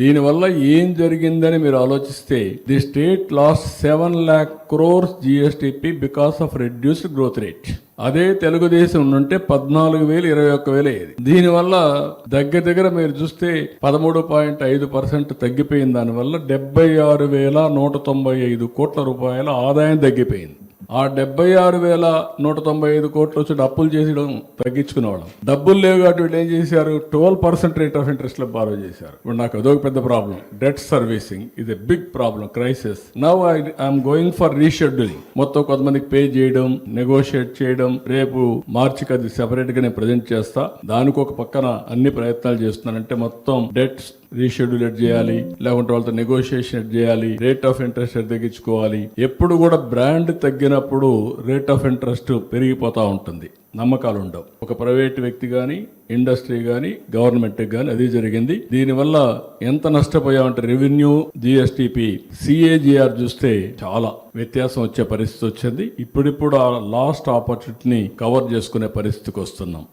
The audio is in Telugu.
దీనివల్ల ఏం జరిగిందని మీరు ఆలోచిస్తే the state last seven lakh crores GSDP because of reduced growth rate. అదే తెలుగుదేశం ఉంటే పద్నాలుగు వేలు ఇరవై ఒక్క వేలు అయ్యేది. దీనివల్ల దగ్గర దగ్గర మీరు చూస్తే పదమూడు పాయింట్ ఐదు పర్సెంట్ తగ్గిపోయింది దానివల్ల డెబ్బై ఆరు వేల నూట తొంభై ఐదు కోట్ల రూపాయల ఆదాయం తగ్గిపోయింది. ఆ డెబ్బై ఆరు వేల నూట తొంభై ఐదు కోట్లు వచ్చి అప్పులు చేసడం తగ్గించుకునేవాళ్ళం. డబ్బులు లేవు కాబట్టి వీళ్ళు ఏం చేశారు? ట్వెల్వ్ పర్సెంట్ రేట్ ఆఫ్ ఇంట్రెస్ట్లో బారో చేశారు. ఇప్పుడు నాకు అదొక పెద్ద ప్రాబ్లం. డెట్ సర్వీసింగ్ ఇది big problem crisis. Now I'm going for rescheduling. మొత్తం కొంతమందికి పే చేయడం నెగోషియేట్ చేయడం రేపు మార్చికి అది సెపరేట్గా నేను ప్రజెంట్ చేస్తా. దానికి ఒక పక్కన అన్ని ప్రయత్నాలు చేస్తున్నానంటే మొత్తం డెట్స్ రీషెడ్యూల్ చేయాలి లేకుంటే వాళ్ళతో నెగోషియేషన్ చేయాలి రేట్ ఆఫ్ ఇంట్రెస్ట్ తగ్గించుకోవాలి ఎప్పుడు కూడా బ్రాండ్ తగ్గినప్పుడు రేట్ ఆఫ్ ఇంట్రెస్ట్ పెరిగిపోతూ ఉంటుంది. నమ్మకాలు ఉండవు. ఒక ప్రైవేట్ వ్యక్తి కానీ ఇండస్ట్రీ కానీ గవర్నమెంట్ కానీ అది జరిగింది. దీనివల్ల ఎంత నష్టపోయామంటే రెవెన్యూ జిఎస్టిపి సిఏజిఆర్ చూస్తే చాలా వ్యత్యాసం వచ్చే పరిస్థితి వచ్చింది. ఇప్పుడిప్పుడు ఆ లాస్ట్ ఆపర్చునిటీని కవర్ చేసుకునే పరిస్థితికి వస్తున్నాం.